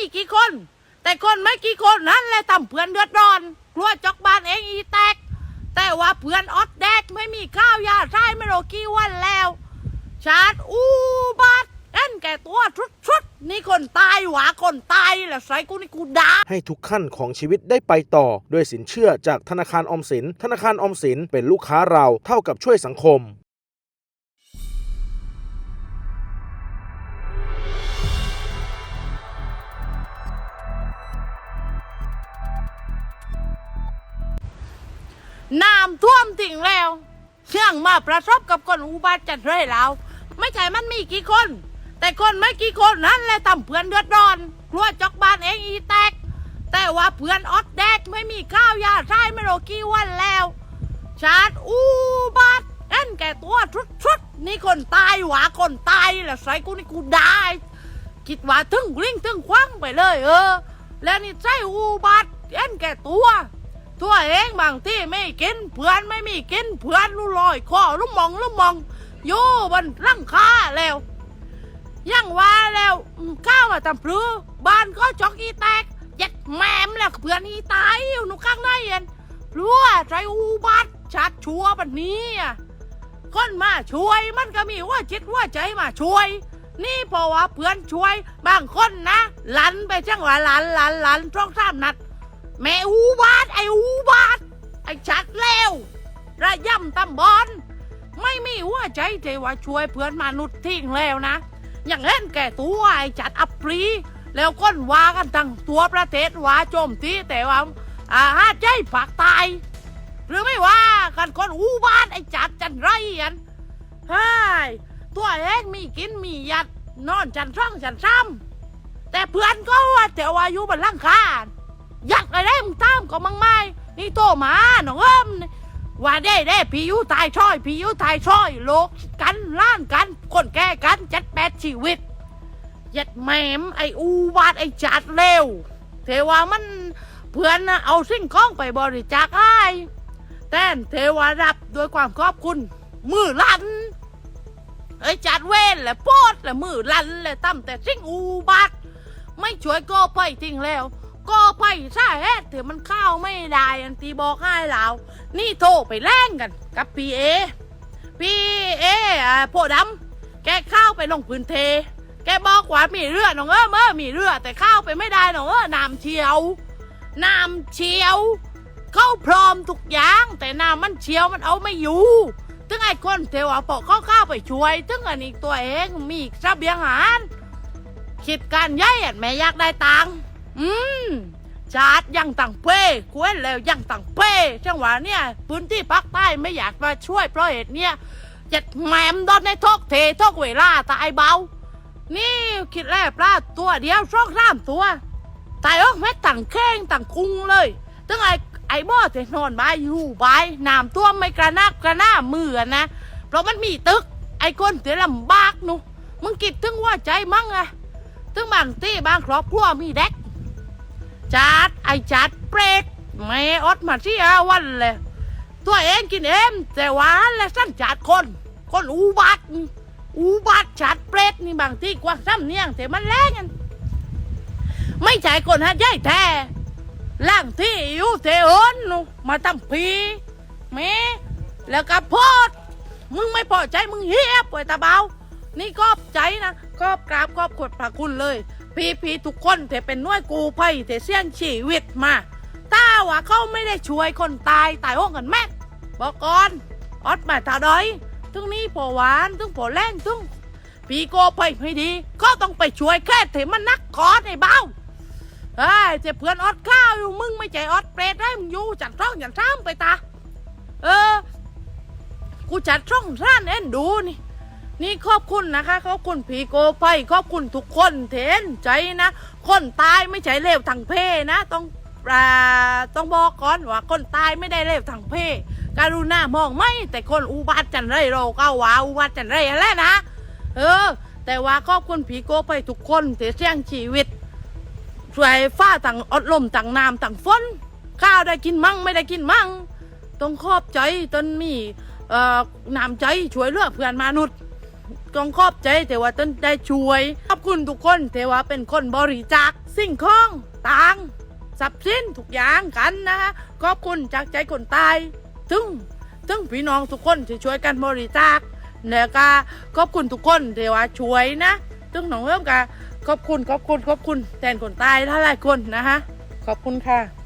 มีกี่คน แต่คนไม่กี่คนนั้นแหละทำเพื่อนเดือดร้อน กลัวจอกบ้านเองอีแตก แต่ว่าเพื่อนออดแดกไม่มีข้าวยาใช้ไม่รู้กี่วันแล้ว ชาติอูบัดเอ็นแก่ตัวชุดชุดนี่คนตายหวาคนตายแหละใส่กูนี่กูด่าให้ทุกขั้นของชีวิตได้ไปต่อ ด้วยสินเชื่อจากธนาคารออมสิน ธนาคารออมสินเป็นลูกค้าเราเท่ากับช่วยสังคม น้ำท่วมติ่งแล้ว เชื่องมาประสบกับคนอุบัติจัดเลยแล้ว ไม่ใช่มันมีกี่คน แต่คนไม่กี่คนนั้นแหละทำเพื่อนเดือดร้อนกลัวจอกบ้านเองอีแตก แต่ว่าเพื่อนออดแดกไม่มีข้าวยาใช้ไม่รู้กี่วันแล้ว ชาติอูบัดเอ็นแก่ตัวชุดชุดนี่คนตายหวาคนตายแหละใส่กูนี่กูได้คิดว่าถึงกลิ้งถึงคว้างไปเลย เออ แล้วนี่ใจอูบัดเอ็นแก่ตัว ตัวเองบางที่ไม่กินเพื่อนไม่มีกินเพื่อนรู้ลอยคอรู้มองรู้มองอยู่บนร่างคาแล้วยังว่าแล้วข้าวมาทำพลือบ้านก็จอกอีแตกเจ็ดแมมแล้วเพื่อนอีตายอยู่หนูข้างในเย็นพลัวใจอูบัดชัดชัวบันนี้คนมาช่วยมันก็มีว่าจิตว่าใจมาช่วย นี่เพราะว่าเพื่อนช่วยบางคนนะหลันไปจังหวะหลันหลันหลันช่องสามนัด แม่อูบาดไอ้อูบาดไอ้ชัดแล้วระย่ำตำบอลไม่มีหัวใจใจว่าช่วยเพื่อนมนุษย์ทิ้งแล้วนะ อย่างเล่นแก่ตัวไอ้จัดอัปรี แล้วก้นวากันทั้งตัวประเทศว่าโจมตีแต่ว่าอาหาใจผักตาย หรือไม่ว่ากันคนอูบาดไอ้จัดจันไรยันเฮ้ตัวเองมีกินมียัดนอนจันช่องจันซ้ำแต่เพื่อนก็ว่าแต่ว่าอยู่บนหล่างคาอ ยากอะไรมึงตามก็มังไม่นี่โตมาหนองเอิมว่าได้ได้พี่ยุตายช่อยพี่ยุตายช่อยโลกกันล้านกันคนแก่กันจ็ดแปดชีวิตยัดแหมมไออูบาดไอจัดเร็วเทวามันเพื่อนนะเอาสิ่งของไปบริจาคให้แต่เทวารับด้วยความขอบคุณ มือลันไอจัดเว้นแหละโพดแหละมือลันแหละตั้มแต่สิ่งอูบาดไม่ช่วยก็ไปทิ้งแล้ว ก็ไปใช่แฮะถือมันเข้าไม่ได้อันตีบอกให้เรานี่โทรไปแล่งกัน กับพีเอพีเออ่าโพดำแกเข้าไปลงพื้นเท แกบอกว่ามีเรือน้องเออเมื่อมีเรือ แต่เข้าไปไม่ได้น้องเออน้ำเชียวน้ำเชียว เข้าพร้อมทุกอย่าง แต่น้ำมันเชียวมันเอาไม่อยู่ถึงไอ้คนเทวาปอกเขาเข้าไปช่วยถึงอันนี้ตัวเองมีทรัพย์ยังหารคิดการย้ายแม่อยากได้ตังค์ อืมชาดยังต่างเป้กวนแล้วยังต่างเป้จังหวะเนี่ยพื้นที่ภาคใต้ไม่อยากมาช่วยเพราะเหตุเนี่ยจัดแหมมดอนในทกเททกเวลาตายเบา นี่คิดแล้วปลาตัวเดียวช่องสามตัวตายออกแม่ต่างแข้งต่างคุงเลยตั้งไอ้ไอ้บ่อแต่นอนบายอยู่บายน้ำท่วมไม่กระนักกระหน้ามือนะ เพราะมันมีตึก ไอ้คนเสียลำบากนูมึงคิดถึงว่าใจมั้งอะถึงบางที่บางครอบครัวมีเด็ก จัดไอจัดเปรตไม่อดมาที่อาวันเลยตัวเองกินเองแต่หวานและสั้นจัดคน คนอุบัตอุบัตจัดเปรตนี่บางที่กว้างซ้ำเนียงแต่มันแรงกันไม่ใช่คนหัดใหญ่แท้ล่างที่อยู่เทอนนูมาทำพีแม่แล้วก็โพดมึงไม่พอใจมึงเฮียบไว้ตาเบานี่กอบใจนะกอบกราบกอบขดพระคุณเลย พี่พี่ทุกคนเถเป็นหน่วยกูภัยเถเสี่ยงชีวิตมาถ้าว่าเขาไม่ได้ช่วยคนตายตายห้องกันแม่บอกก่อนออดมาตาดอยถึงนี้พอหวานถึงพอแรงถึงพี่โกภัยไม่ดี ก็ต้องไปช่วยแค่เถมันนักกอดไอ้เบ้าเฮ้ยเจะเพื่อนออดข้าวอยู่มึงไม่ใจออดเปรตได้มึงอยู่จัดช่องอย่างซ้ำไปตาเออ กูจัดช่องร้านเอ็นดูนี่ นี่ขอบคุณนะคะ ขอบคุณผีโกไพขอบคุณทุกคนเทนใจนะ คนตายไม่ใช่เลวทางเพศนะ ต้องอ่าต้องบอกก่อนว่าคนตายไม่ได้เลวทางเพศการุณามองไม่แต่คนอุบัติจันไรเราก็ว่าอุบัติจันไรอะไรนะ เออ แต่ว่าขอบคุณผีโกไพทุกคนเสียเสี่ยงชีวิตช่วยฟ้าต่างอดลมต่างน้ำต่างฝนข้าวได้กินมั่งไม่ได้กินมั่งต้องขอบใจตนมีเอ่อน้ำใจช่วยเหลือเพื่อนมนุษย์ ต้องขอบใจแต่ว่าต้นได้ช่วย ขอบคุณทุกคนแต่ว่าเป็นคนบริจาคสิ่งของต่างทรัพย์สินทุกอย่างกันนะคะขอบคุณจากใจคนตายถึงถึงพี่น้องทุกคนที่ช่วยกันบริจาคแล้วก็ขอบคุณทุกคนเทว่าช่วยนะถึงน้องเริ่มกะขอบคุณขอบคุณขอบคุณแทนคนตายหลายคนนะคะขอบคุณค่ะ